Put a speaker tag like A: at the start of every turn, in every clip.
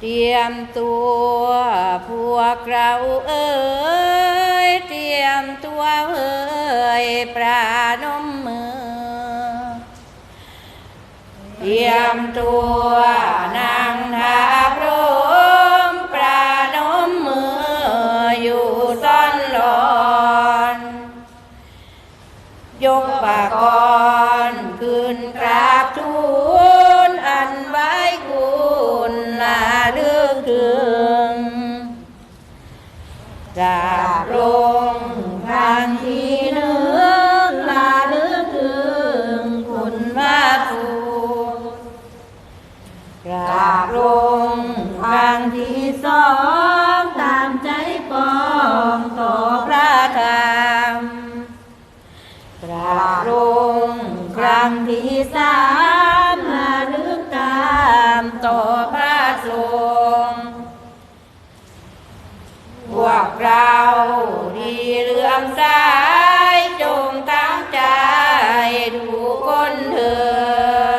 A: เตรียมตัวพวกเราเอ่ยเตรียมตัวเอ่ยปรานมมือ เตรียมตัวนางทา ต่อพระทรงพวกเราที่เลื่อมใสจงตั้งใจดูคนเถิ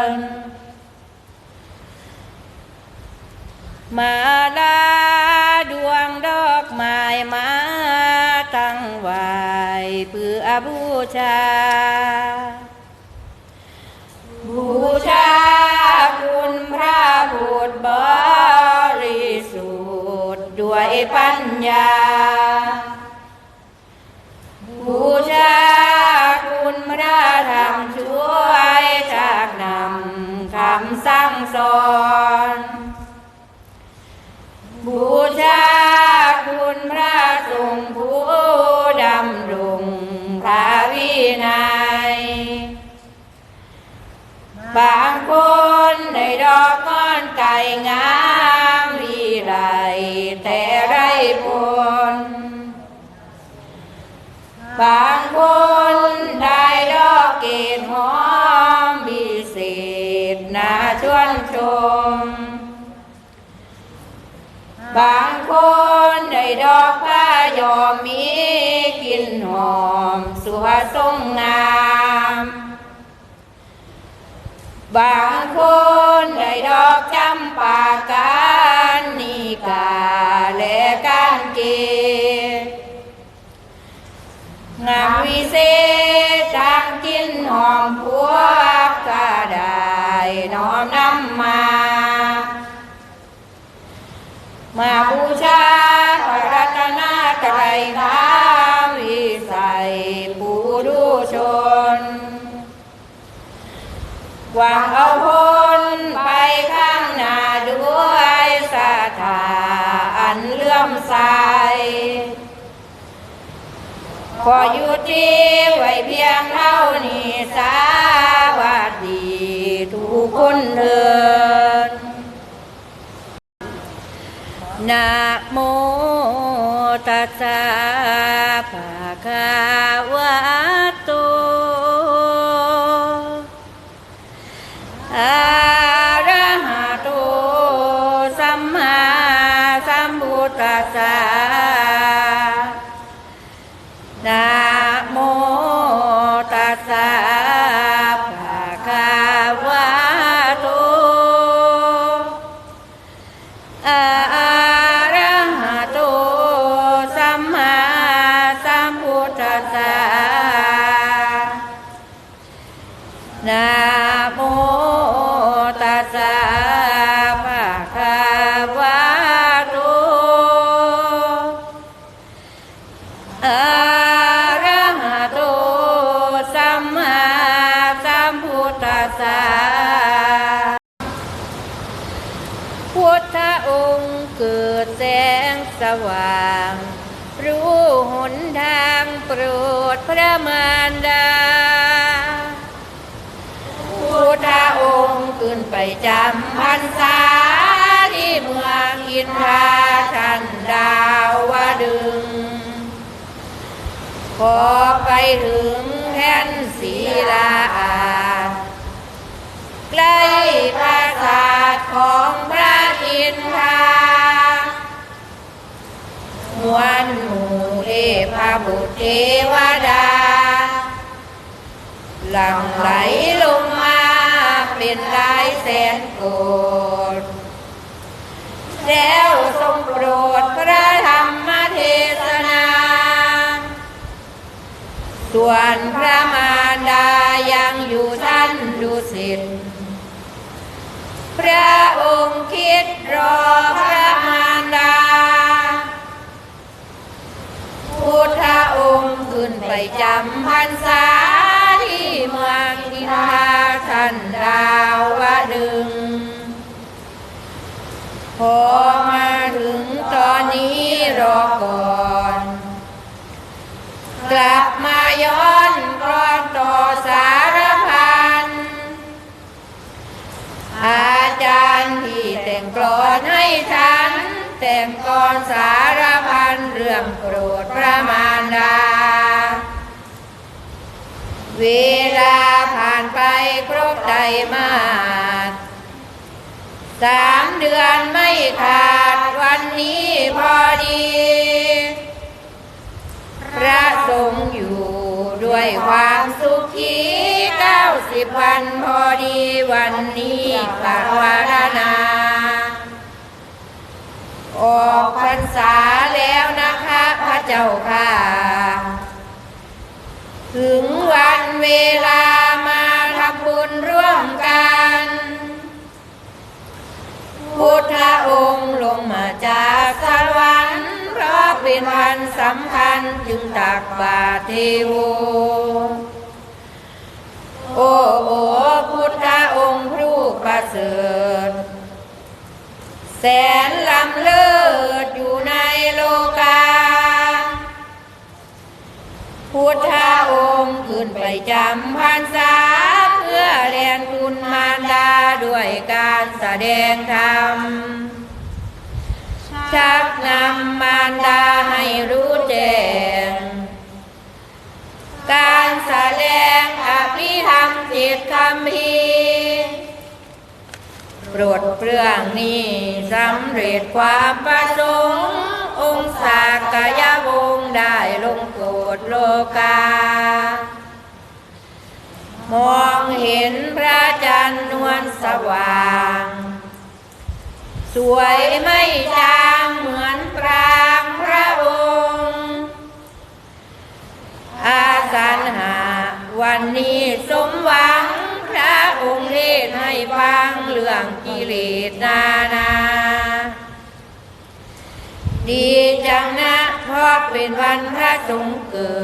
A: นมาลาดวงดอกไม้มาตั้งไว้เพื่อบูชา บูชาคุณพระ บุตรบริสุทธิ์ด้วยปัญญา บูชาคุณพระธรรมช่วยจากนำคำสั่งสอน บูชาคุณพระทรงผู้ดำรงพระวินัยบางคนได้ดอก บางคนได้ดอกเกศหอมวิเศษนาชวนชม บางคนได้ดอกผ้ายอมมีกลิ่นหอมสวยทรงงามบางคนได้ดอกจำปาการนิกาและการเกศ งามวิเศษทางกินหอมพวกก็ได้น้อมนำมา มาบูชาพระรัตนตรัยนามวิสัยผู้ดูชน หวังเอาพ้นไปข้างหน้าด้วยศรัทธาอันเลื่อมใส ขออยู่ที่ไว้เพียงเท่านี้สาวัสดีทุกคนเถิดนะโมตัสสะภะคะวะโตอะระหะโตสัมมาสัมพุทธัสสะนะ ว่าง รู้หนทางโปรดพระมารดาพุทธองค์ขึ้นไปจำพรรษาที่เมืองอินทราชันดาวดึง ขอไปถึงแท่นศีลาอา บุตรเทวดา หลั่งไหลลงมาปเป็นหลายแสนโกดแล้วทรงโปรดพระธรรมเทศนา ส่วนพระมารดายังอยู่ท่านดุสิตพระองค์คิดรอพระมารดา พุทธองค์ขึ้นไปจำพรรษาที่เมืองอินทาทันดาวดึง พอมาถึงตอนนี้รอก่อน กลับมาย้อนกรอนต่อสารพัน อาจารย์ที่แต่งกลอนให้ฉัน แต่งกลอนสาร รื่องโปรดพระมารดา เวลาผ่านไปครบไตรมาสสามเดือนไม่ขาดวันนี้พอดี พระสงฆ์อยู่ด้วยความสุขีเก้าสิบวันพอดีวันนี้ปวารณา ออกพรรษาแล้วนะคะพระเจ้าค่ะ ถึงวันเวลามาทำบุญร่วมกัน พุทธองค์ลงมาจากสวรรค์เพราะเป็นวันสำคัญจึงตักบาตรเทโวโอ้โอพุทธองค์ผู้ประเสริฐแสนลำเลิศ ทธองค์ขึ้นไปจำพรรษา เพื่อเรียนคุณมารดาด้วยการแสดงธรรม ชักนำมารดาให้รู้แจ้ง การแสดงอภิธรรมจิตคำพีโปรดเปรื่องนี้สำเร็จความประสงค์ องค์สากยวงได้ลงโกรธโลกา มองเห็นพระจันทร์นวลสว่าง สวยไม่จางเหมือนปรางพระองค์ อาสันหาวันนี้สมหวังพระองค์เทศน์ให้ฟังเรื่องกิเลสนานา ดีจังนะเพราะเป็นวันพระสงฆ์เกิ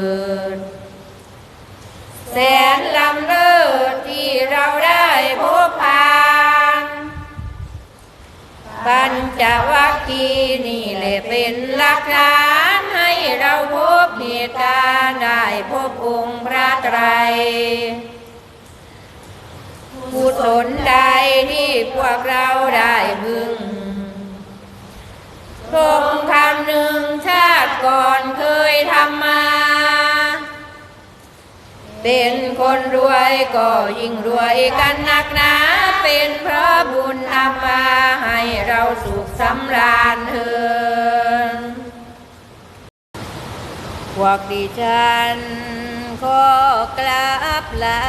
A: ด แสนลำเลิศที่เราได้พบผ่านปัญจวัคคีย์นี่แหละเป็นหลักฐานให้เราพบเหตุการณ์ได้พบองค์พระไตรกุศลใดที่พวกเราได้พึง คงคำหนึ่งชาติก่อนเคยทำมา เป็นคนรวยก็ยิ่งรวยกันหนักหนา เป็นเพราะบุญนำมาให้เราสุขสำราญเถินพวกดิฉันก็กราบลา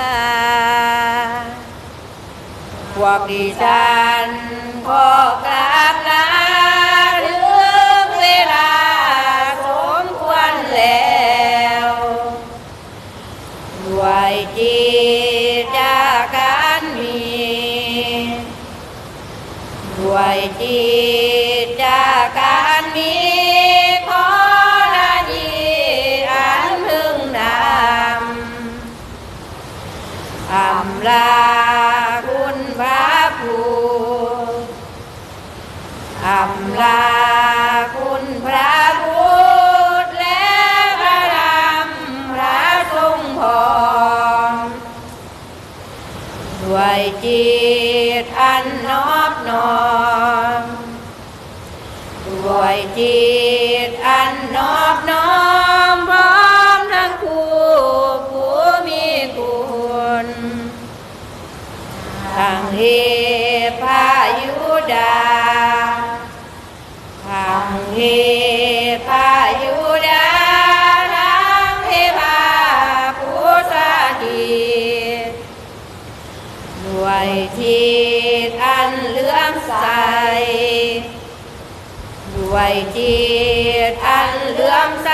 A: พวกดิฉันก็กราบลา ด้วยจิตจากการมีขอนาดีอันพึงนำอำลาคุณพระผู้อำลาคุณพระพุทธและพระธรรมพระทรงพรด้วยจิตอันนอบน้อมด้วย จิตอันนอบน้อมพร้อมทั้งคู่ผู้มีคุณทางเหพายุดา ด้วยจีตอันเลื่อมใส